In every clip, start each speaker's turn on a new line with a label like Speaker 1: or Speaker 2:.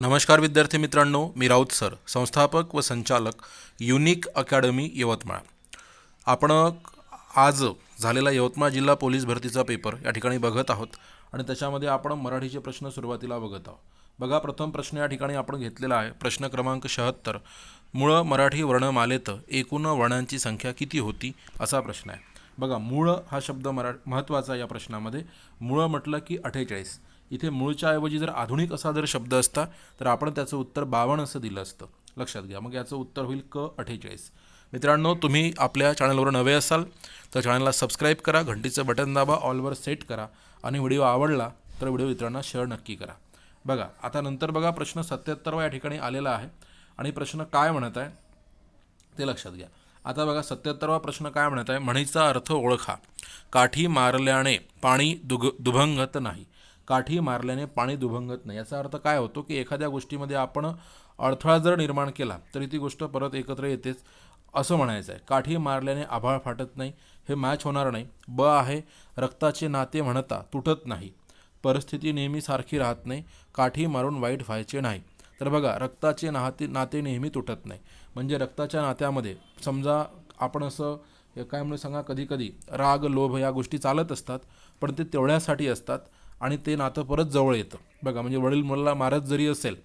Speaker 1: नमस्कार विद्यार्थी मित्रांनो मी राऊत सर संस्थापक व संचालक युनिक अकॅडमी यवतमाळ. आपण आज झालेला यवतमाळ जिल्हा पोलीस भरतीचा पेपर या ठिकाणी बघत आहोत आणि त्याच्यामध्ये आपण मराठीचे प्रश्न सुरुवातीला बघत आहोत. बघा प्रथम प्रश्न या ठिकाणी आपण घेतलेला आहे. प्रश्न क्रमांक शहात्तर. मूळ मराठी वर्णमालेत एकूण वर्णांची संख्या किती होती? असा प्रश्न आहे. बघा मूळ हा शब्द मरा महत्त्वाचा या प्रश्नामध्ये. मूळ म्हटलं की अठ्ठेचाळीस. इथे मूळच्या ऐवजी जर आधुनिक असा जर शब्द असता तर आपण त्याचं उत्तर बावन्न असं दिलं असतं. लक्षात घ्या. मग याचं उत्तर होईल क अठ्ठेचाळीस. मित्रांनो तुम्ही आपल्या चॅनलवर नवे असाल तर चॅनलला सबस्क्राईब करा घंटीचं बटन दाबा ऑलवर सेट करा आणि व्हिडिओ आवडला तर व्हिडिओ मित्रांना शेअर नक्की करा. बघा आता नंतर बघा प्रश्न सत्याहत्तरवा या ठिकाणी आलेला आहे आणि प्रश्न काय म्हणत आहे? ते लक्षात घ्या. आता बघा सत्याहत्तरवा प्रश्न काय म्हणत आहे? म्हणीचा अर्थ ओळखा. काठी मारल्याने पाणी दुग दुभंगत नाही. काठी मारल्याने पाणी दुभंगत नाही. याचा अर्थ काय होतो की एखाद्या गोष्टीमध्ये आपण अडथळा जर निर्माण केला तरी ती गोष्ट परत एकत्र येतेच असं म्हणायचं आहे. काठी मारल्याने आभाळ फाटत नाही हे मॅच होणार नाही. ब आहे रक्ताचे नाते म्हणता तुटत नाही. परिस्थिती नेहमी सारखी राहत नाही. काठी मारून वाईट व्हायचे नाही. तर बघा रक्ताचे नाते नाते नेहमी तुटत नाही. म्हणजे रक्ताच्या नात्यामध्ये समजा आपण असं काय म्हणून सांगा कधीकधी राग लोभ या गोष्टी चालत असतात पण ते तेवढ्यासाठी असतात आणि ते नातं परत जवळ येतं. बघा म्हणजे वडील मुलाला मारत जरी असेल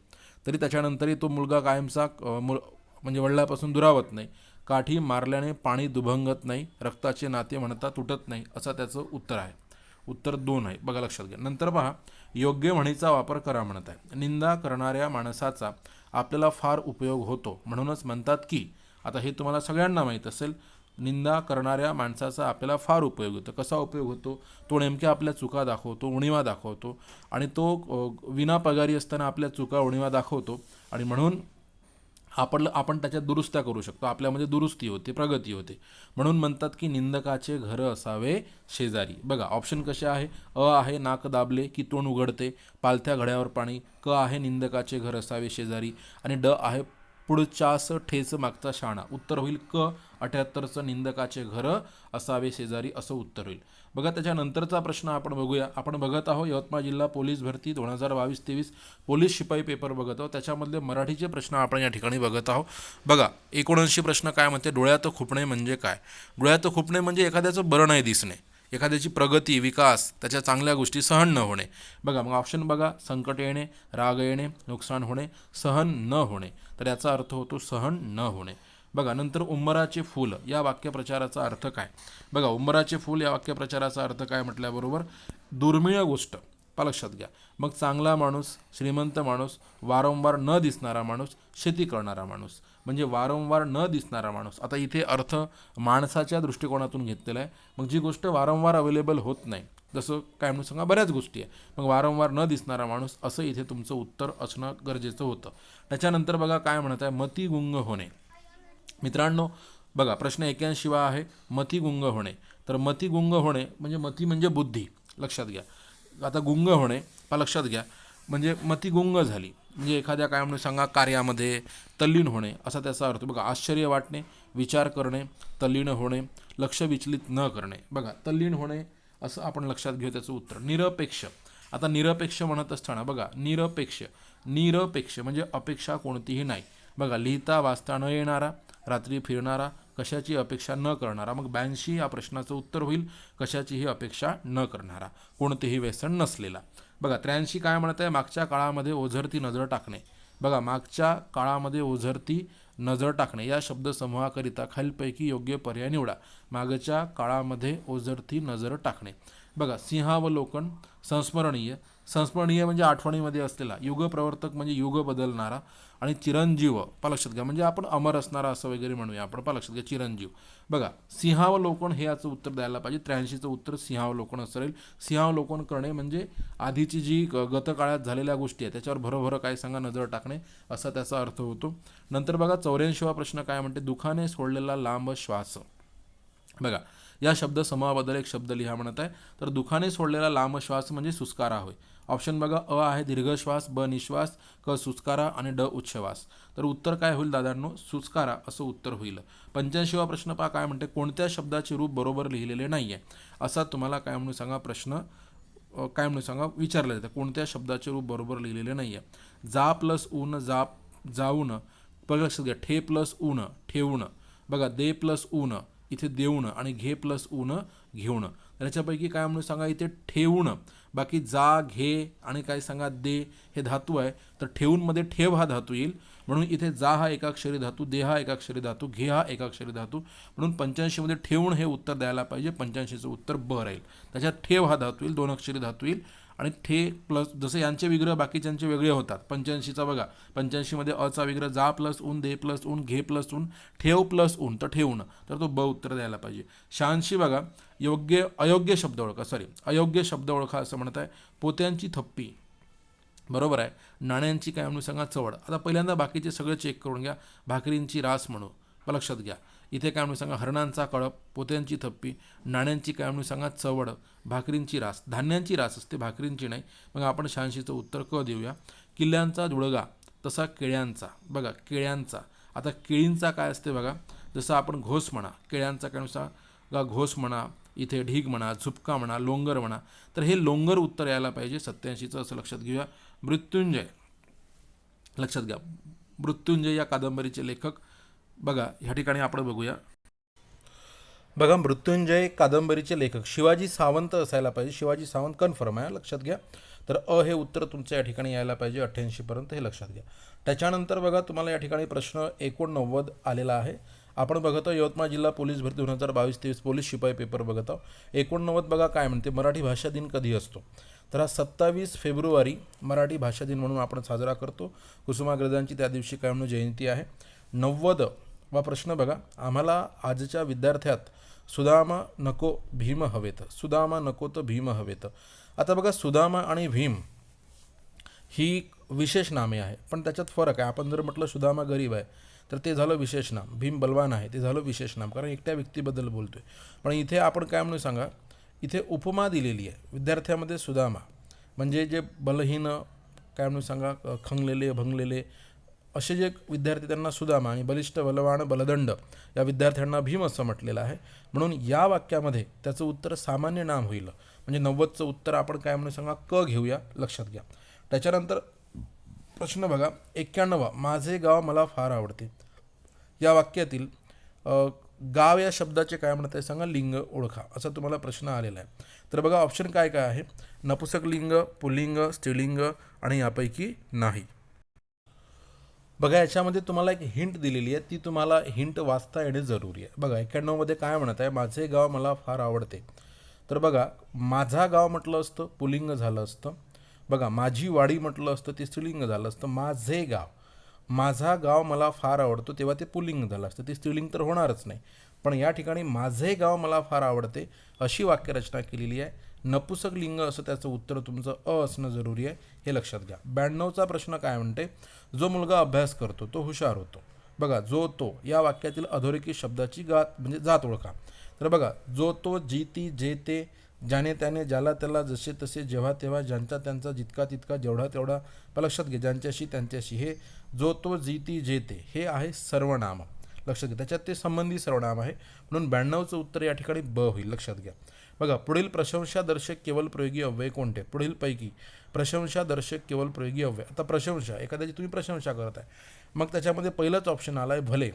Speaker 1: तरी त्याच्यानंतरही तो मुलगा कायमचा मुल म्हणजे वडिलापासून दुरावत नाही. काठी मारल्याने पाणी दुभंगत नाही रक्ताचे नाते म्हणता तुटत नाही असं त्याचं उत्तर आहे. उत्तर दोन आहे. बघा लक्षात घ्या. नंतर पहा योग्य म्हणीचा वापर करा म्हणत आहे. निंदा करणाऱ्या माणसाचा आपल्याला फार उपयोग होतो. म्हणूनच म्हणतात की आता हे तुम्हाला सगळ्यांना माहीत असेल निंदा करणाऱ्या माणसाचा आपल्याला फार उपयोग होतो. कसा उपयोग होतो? तो नेमक्या आपल्या चुका दाखवतो उणिवा दाखवतो आणि तो विना पगारी असताना आपल्या चुका उणिवा दाखवतो आणि म्हणून आपण आपण त्याच्यात दुरुस्त्या करू शकतो. आपल्यामध्ये दुरुस्ती होते प्रगती होते. म्हणून म्हणतात की निंदकाचे घर असावे शेजारी. बघा ऑप्शन कसे आहे? अ आहे नाक दाबले की तोंड उघडते पालथ्या घड्यावर पाणी. क आहे निंदकाचे घर असावे शेजारी. आणि ड आहे पुढच्यास ठेच मागचा शाणा. उत्तर होईल क अठ्याहत्तरचं निंदकाचे घर असावे शेजारी असं उत्तर होईल. बघा त्याच्यानंतरचा प्रश्न आपण बघूया. आपण बघत आहोत यवतमाळ जिल्हा पोलीस भरती दोन हजार बावीस तेवीस पोलीस शिपाई पेपर बघत आहोत. त्याच्यामधले मराठीचे प्रश्न आपण या ठिकाणी बघत आहोत. बघा एकोणऐंशी प्रश्न काय म्हणते? डोळ्यात खुपणे म्हणजे काय? डोळ्यात खुपणे म्हणजे एखाद्याचं बरं नाही दिसणे. एखाद्याची प्रगती विकास त्याच्या चांगल्या गोष्टी सहन न होणे. बघा मग ऑप्शन बघा संकट येणे राग येणे नुकसान होणे सहन न होणे. तर याचा अर्थ होतो सहन न होणे. बघा नंतर उंबराचे फूल या वाक्यप्रचाराचा अर्थ काय? बघा उंबराचे फूल या वाक्यप्रचाराचा अर्थ काय म्हटल्याबरोबर? दुर्मिळ गोष्ट. पा लक्षात घ्या. मग चांगला माणूस श्रीमंत माणूस वारंवार न दिसणारा माणूस शेती करणारा माणूस. म्हणजे वारंवार न दिसणारा माणूस. आता इथे अर्थ माणसाच्या दृष्टिकोनातून घेतलेला आहे. मग जी गोष्ट वारंवार अवेलेबल होत नाही जसं काय म्हणून सांगा बऱ्याच गोष्टी आहे. मग वारंवार न दिसणारा माणूस असं इथे तुमचं उत्तर असणं गरजेचं होतं. त्याच्यानंतर बघा काय म्हणत आहे मतिगुंग होणे. मित्रांनो बघा प्रश्न एक्याऐंशीवा आहे मतिगुंग होणे. तर मतिगुंग होणे म्हणजे मती म्हणजे बुद्धी. लक्षात घ्या. आता गुंग होणे पा लक्षात घ्या. म्हणजे मतिगुंग झाली. म्हणजे एखाद्या काय म्हणून सांगा कार्यामध्ये तल्लीन होणे असा त्याचा अर्थ. बघा आश्चर्य वाटणे विचार करणे तल्लीन होणे लक्ष विचलित न करणे. बघा तल्लीन होणे असं आपण लक्षात घेऊ त्याचं उत्तर. निरपेक्ष. आता निरपेक्ष म्हणत असताना बघा निरपेक्ष. निरपेक्ष म्हणजे अपेक्षा कोणतीही नाही. बघा लिहिता वाचता न येणारा रात्री फिरणारा कशाची अपेक्षा न करणारा मग ब्याऐंशी या प्रश्नाचं उत्तर होईल. कशाचीही अपेक्षा न करणारा कोणतेही व्यसन नसलेला. बघा त्र्याऐंशी काय म्हणत आहे? मागच्या काळामध्ये ओझरती नजर टाकणे. बघा मागच्या काळामध्ये ओझरती नजर टाकणे या शब्दसमूहाकरिता खालीलपैकी योग्य पर्याय निवडा. मागच्या काळामध्ये ओझरती नजर टाकणे. बघा सिंहावलोकन संस्मरणीय. संस्मरणीय म्हणजे आठवणीमध्ये असलेला युगप्रवर्तक म्हणजे युग बदलणारा आणि चिरंजीव लक्षात घ्या. म्हणजे आपण अमर असणारा असं वगैरे म्हणूया आपण लक्षात घ्या चिरंजीव. बघा सिंहावलोकन हे याचं उत्तर द्यायला पाहिजे. त्र्याऐंशीचं उत्तर सिंहावलोकन असं राहील सिंहावलोकन करणे म्हणजे आधीची जी गतकाळात झालेल्या गोष्टी आहेत त्याच्यावर भरोभरं काय सांगा नजर टाकणे असा त्याचा अर्थ होतो. नंतर बघा चौऱ्याऐंशीवा प्रश्न काय म्हणते? दुखाने सोडलेला लांब श्वास. बघा या शब्द समूहाबद्दल एक शब्द लिहा म्हणत आहे. तर दुखाने सोडलेला लांब श्वास म्हणजे सुस्कारा होय. ऑप्शन बघा अ आहे दीर्घ श्वास ब निश्वास क सुस्कारा आणि ड उच्छवास. तर उत्तर काय होईल दादांनो? सुस्कारा असं उत्तर होईल. पंच्याऐंशीवा प्रश्न पहा काय म्हणते? कोणत्या शब्दाचे रूप बरोबर लिहिलेले नाही आहे असा तुम्हाला काय म्हणून सांगा प्रश्न काय म्हणून सांगा? विचारलं जातं. कोणत्या शब्दाचे रूप बरोबर लिहिलेले नाही आहे जा प्लस ऊन जा जाऊन बघा लक्षात घ्या. ठे प्लस ऊन ठेवणं बघा दे प्लस ऊन इथे देऊन आणि घे प्लस ऊन घेऊन. तर याच्यापैकी काय म्हणून सांगा इथे ठेवणं बाकी जा घे आणि काय सांगा दे हे धातू आहे. तर ठेवूनमध्ये ठेव हा धातू येईल. म्हणून इथे जा हा एकाक्षरी धातू दे हा एकाक्षरी धातू घे हा एकाक्षरी धातू. म्हणून पंच्याऐंशीमध्ये ठेवून हे उत्तर द्यायला पाहिजे. पंच्याऐंशीचं उत्तर ब राहील. त्याच्यात ठेव हा धातू येईल दोन अक्षरी धातू येईल. आणि ठे प्लस जसे यांचे विग्रह बाकीच्यांचे वेगळे होतात. पंच्याऐंशीचा बघा. पंच्याऐंशीमध्ये अचा विग्रह जा प्लस ऊन दे प्लस ऊन घे प्लस ऊन ठेव प्लस ऊन तर ठेवून तर तो ब उत्तर द्यायला पाहिजे. शहाऐंशी बघा. योग्य अयोग्य शब्द ओळखा. सॉरी अयोग्य शब्द ओळखा असं म्हणत आहे. पोत्यांची थप्पी. बरोबर आहे. नाण्यांची काय म्हणून सांगा चवड. आता पहिल्यांदा बाकीचे सगळे चेक करून घ्या. भाकरींची रास म्हणू. लक्षात घ्या. इथे काय म्हणून सांगा हरणांचा कळप पोत्यांची थप्पी नाण्यांची काय म्हणून सांगा चवड भाकरींची रास धान्यांची रास असते भाकरींची नाही. मग आपण शहाऐंशीचं उत्तर क देऊया. किल्ल्यांचा धुळगा तसा केळ्यांचा. बघा केळ्यांचा. आता केळींचा काय असते बघा जसं आपण घोस म्हणा केळ्यांचा काय म्हणून सांगा घोस म्हणा इथे ढीग म्हणा झुपका म्हणा लोंगर म्हणा. तर हे लोंगर उत्तर यायला पाहिजे सत्याऐंशीचं असं लक्षात घेऊया. मृत्युंजय. लक्षात घ्या. मृत्युंजय या कादंबरीचे लेखक बघा ह्या ठिकाणी आपण बघूया. बघा मृत्युंजय कादंबरीचे लेखक शिवाजी सावंत असायला पाहिजे. शिवाजी सावंत कन्फर्म आहे लक्षात घ्या. तर अ हे उत्तर तुमचं या ठिकाणी यायला पाहिजे अठ्ठ्याऐंशीपर्यंत हे लक्षात घ्या. त्याच्यानंतर बघा तुम्हाला या ठिकाणी प्रश्न एकोणनव्वद आलेला आहे. आपण बघत आहोत यवतमाळ जिल्हा पोलीस भरती दोन हजार बावीस तेवीस पोलीस शिपाई पेपर बघत आहोत. एकोणनव्वद बघा काय म्हणते मराठी भाषा दिन कधी असतो? तर हा सत्तावीस फेब्रुवारी मराठी भाषा दिन म्हणून आपण साजरा करतो. कुसुमाग्रजांची त्या दिवशी काय म्हणून जयंती आहे? नव्वद वा प्रश्न बघा. आम्हाला आजच्या विद्यार्थ्यात सुदामा नको भीम हवेत. सुदामा नको तर भीम हवेत. आता बघा सुदामा आणि भीम ही विशेष नामे आहे पण त्याच्यात फरक आहे. आपण जर म्हटलं सुदामा गरीब आहे तर ते झालं विशेष नाम. भीम बलवान आहे ते झालं विशेष नाम. कारण एकट्या व्यक्तीबद्दल बोलतो आहे पण इथे आपण काय म्हणून सांगा इथे उपमा दिलेली आहे. विद्यार्थ्यामध्ये सुदामा. म्हणजे जे बलहीन काय म्हणून सांगा खंगलेले भंगलेले असे जे विद्यार्थी त्यांना सुदामा आणि बलिष्ठ बलवान बलदंड या विद्यार्थ्यांना भीम असं म्हटलेलं आहे. म्हणून या वाक्यामध्ये त्याचं उत्तर सामान्य नाम होईल. म्हणजे नव्वदचं उत्तर आपण काय म्हणून सांगा क घेऊया. लक्षात घ्या. त्याच्यानंतर प्रश्न बघा. एक्क्याण्णवा. माझे गाव मला फार आवडते. या वाक्यातील गाव या शब्दाचे काय म्हणत आहे सांगा? लिंग ओळखा. असा तुम्हाला प्रश्न आलेला आहे. तर बघा ऑप्शन काय काय आहे? नपुसक लिंग पुल्लिंग स्त्रीलिंग आणि यापैकी नाही. बघा याच्यामध्ये तुम्हाला एक हिंट दिलेली आहे. ती तुम्हाला हिंट वाचता येणे जरुरी आहे. बघा एक्क्याण्णवमध्ये काय म्हणत आहे? माझे गाव मला फार आवडते. तर बघा माझा गाव म्हटलं असतं पुलिंग झालं असतं. बघा माझी वाडी म्हटलं असतं ते स्त्रीलिंग झालं असतं. माझे गाव माझा गाव मला फार आवडतो तेव्हा ते पुलिंग झालं असतं. ते स्त्रीलिंग तर होणारच नाही. पण या ठिकाणी माझे गाव मला फार आवडते अशी वाक्यरचना केलेली आहे. नपुसक लिंग असं त्याचं उत्तर तुमचं अ असणं जरुरी आहे हे लक्षात घ्या. ब्याण्णवचा प्रश्न काय म्हणते? जो मुलगा अभ्यास करतो तो हुशार होतो. बघा जो तो या वाक्यातील अधोरेखित शब्दाची गात म्हणजे जात ओळखा. तर बघा जो तो जी ती जे ते ज्याने त्याने ज्याला त्याला जसे तसे जेव्हा तेव्हा ज्यांचा त्यांचा जितका तितका जेवढा तेवढा लक्षात घे ज्यांच्याशी त्यांच्याशी हे जो तो जी ती जे ते हे आहे सर्वनाम. लक्षात घ्या. त्याच्यात ते संबंधी सर्वनाम आहे. म्हणून ब्याण्णवचं उत्तर या ठिकाणी ब होईल. लक्षात घ्या. बघा पुढील प्रशंसादर्शक केवळ प्रयोगी अव्यय कोणते? पुढील पैकी प्रशंसादर्शक केवळ प्रयोगी अव्यय. आता प्रशंसा एखाद्याची तुम्ही प्रशंसा करत आहे. मग त्याच्यामध्ये पहिलंच ऑप्शन आला आहे भले.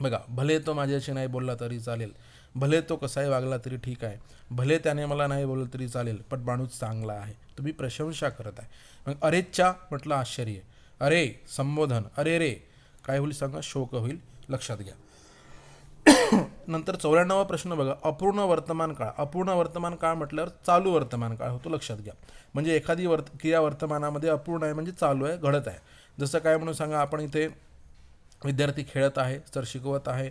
Speaker 1: बघा भले तो माझ्याशी नाही बोलला तरी चालेल. भले तो कसाही वागला तरी ठीक आहे. भले त्याने मला नाही बोललं तरी चालेल पण माणूस चांगला आहे. तुम्ही प्रशंसा करत आहे. मग अरेच्या म्हटलं आश्चर्य. अरे संबोधन. अरे रे काय होईल सांगा? शोक होईल. लक्षात घ्या. नंतर चौऱ्याण्णवा प्रश्न बघा. अपूर्ण वर्तमान काळ. अपूर्ण वर्तमान काळ म्हटल्यावर चालू वर्तमान काळ होतो लक्षात घ्या. म्हणजे एखादी वर्त क्रिया वर्तमानामध्ये अपूर्ण आहे म्हणजे चालू आहे घडत आहे. जसं काय म्हणून सांगा आपण इथे विद्यार्थी खेळत आहे सर शिकवत आहे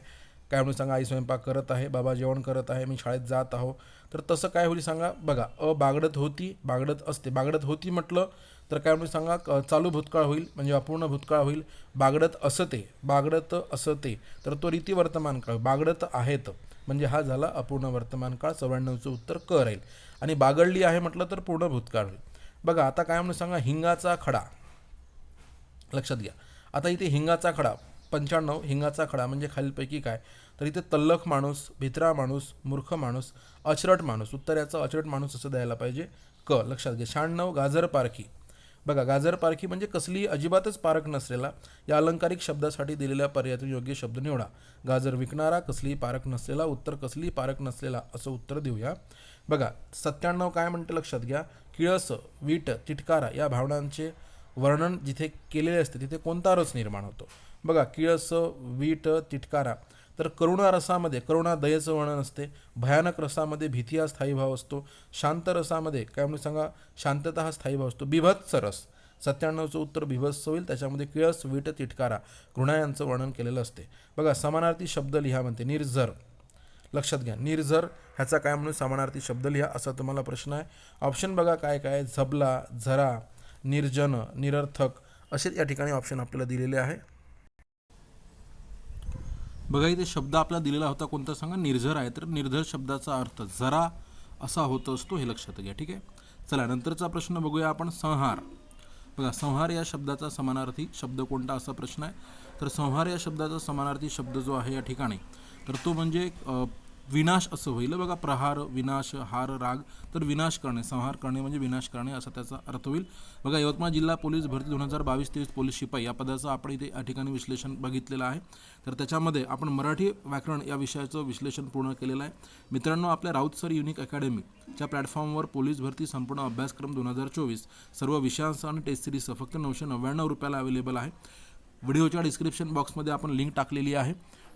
Speaker 1: काय म्हणून सांगा आई स्वयंपाक करत आहे बाबा जेवण करत आहे मी शाळेत जात आहो. तर तसं काय होईल सांगा बघा अ बागडत होती बागडत असते. बागडत होती म्हटलं तर काय म्हणून सांगा क- चालू भूतकाळ होईल म्हणजे अपूर्ण भूतकाळ होईल. बागडत असते बागडत असते. तर तो रीती वर्तमान काळ बागडत आहेत. म्हणजे हा झाला अपूर्ण वर्तमान काळ चौऱ्याण्णवचं उत्तर क राहील. आणि बागडली आहे म्हटलं तर पूर्ण भूतकाळ होईल. बघा आता काय म्हणून सांगा हिंगाचा खडा. लक्षात घ्या. आता इथे हिंगाचा खडा. पंच्याण्णव हिंगाचा खडा म्हणजे खालीलपैकी काय? तर इथे तल्लख माणूस भित्रा माणूस मूर्ख माणूस अचरट माणूस. उत्तर याचं अचरट माणूस असं द्यायला पाहिजे. क लक्षात घ्या. शहाण्णव गाजर पारखी. बघा गाजर पारखी म्हणजे कसली अजिबातच पारख नसलेला या अलंकारिक शब्दासाठी दिलेल्या पर्यायातून योग्य शब्द निवडा. गाजर विकणारा कसलीही पारख नसलेला उत्तर कसलीही पारख नसलेला असं उत्तर देऊया. बघा सत्त्याण्णव काय म्हणते लक्षात घ्या? किळस वीट तिटकारा या भावनांचे वर्णन जिथे केलेले असते तिथे कोणता रस निर्माण होतो? बघा किळस वीट तिटकारा. तर करुणा रसामध्ये करुणा दयेचं वर्णन असते. भयानक रसामध्ये भीती हा स्थायी भाव असतो. शांत रसामध्ये काय म्हणून सांगा? शांतता हा स्थायी भाव असतो. बिभत्स रस. सत्त्याण्णवचं उत्तर बिभत्स होईल. त्याच्यामध्ये किळस वीट तिटकारा. घृणा यांचं वर्णन केलेलं असते. बघा समानार्थी शब्द लिहा म्हणते. निर्झर. लक्षात घ्या. निर्झर ह्याचा काय म्हणून समानार्थी शब्द लिहा? असा तुम्हाला प्रश्न आहे. ऑप्शन बघा काय काय झबला झरा निर्जन निरर्थक असे या ठिकाणी ऑप्शन आपल्याला दिलेले आहे. बघा इथे शब्द आपला दिलेला होता कोणता सांगा? निर्झर आहे. तर निर्झर शब्दाचा अर्थ जरा असा होत असतो हे लक्षात घ्या ठीक आहे? चला नंतरचा प्रश्न बघूया आपण संहार. बघा संहार या शब्दाचा समानार्थी शब्द कोणता असा प्रश्न आहे? तर संहार या शब्दाचा समानार्थी शब्द जो आहे या ठिकाणी तर तो म्हणजे विनाश असं होईल. बघा प्रहार विनाश हार राग तर विनाश करणे संहार करणे म्हणजे विनाश करणे असा त्याचा अर्थ होईल. बघा यवतमाळ जिल्हा पोलीस भरती दोन हजार बावीस तेवीस पोलीस शिपाई या पदाचं आपण इथे या ठिकाणी विश्लेषण बघितलेलं आहे. तर त्याच्यामध्ये आपण मराठी व्याकरण या विषयाचं विश्लेषण पूर्ण केलेलं आहे. मित्रांनो आपल्या राऊत सर युनिक अकॅडमीच्या प्लॅटफॉर्मवर पोलीस भरती संपूर्ण अभ्यासक्रम दोन हजार चोवीस सर्व विषयांसह आणि टेस्ट सिरीजसह फक्त नऊशे नव्याण्णव रुपयाला अवेलेबल आहे. व्हिडिओच्या डिस्क्रिप्शन बॉक्समध्ये आपण लिंक टाकलेली आहे.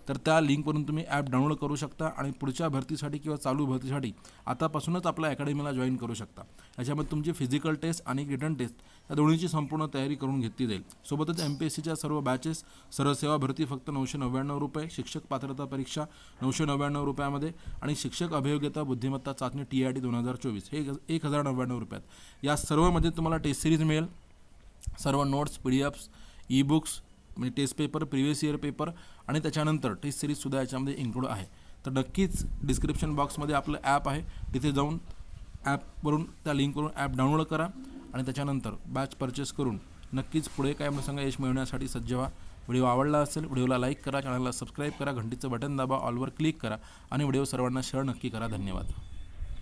Speaker 1: तर त्या लिंकवरून तुम्ही ॲप डाउनलोड करू शकता आणि पुढच्या भरतीसाठी किंवा चालू भरतीसाठी आतापासूनच आपल्या अकॅडमीला जॉईन करू शकता. याच्यामध्ये तुमची फिजिकल टेस्ट आणि रिटर्न टेस्ट या दोन्हीची संपूर्ण तयारी करून घेतली जाईल. सोबतच एम पी एस सीच्या सर्व बॅचेस सरसेवा सेवा भरती फक्त नऊशे नव्याण्णव रुपये शिक्षक पात्रता परीक्षा नऊशे नव्याण्णव रुपयामध्ये आणि शिक्षक अभियोग्यता बुद्धिमत्ता चाचणी टी आय टी दोन हजार चोवीस हे एक हजार नव्याण्णव रुपयात. या सर्वमध्ये तुम्हाला टेस्ट सिरीज मिळेल. सर्व notes P D Fs E books म्हणजे test paper previous year paper आणि त्याच्यानंतर टेस्ट सिरीजसुद्धा याच्यामध्ये इन्क्लूड आहे. तर नक्कीच डिस्क्रिप्शन बॉक्समध्ये आपलं ॲप आहे. तिथे जाऊन ॲपवरून त्या लिंकवरून ॲप डाउनलोड करा आणि त्याच्यानंतर बॅच परचेस करून नक्कीच पुढे काय प्रसंग यश मिळवण्यासाठी सज्ज व्हा. व्हिडिओ आवडला असेल व्हिडिओला लाईक करा चॅनलला सबस्क्राईब करा घंटीचं बटन दाबा ऑलवर क्लिक करा आणि व्हिडिओ सर्वांना शेअर नक्की करा. धन्यवाद.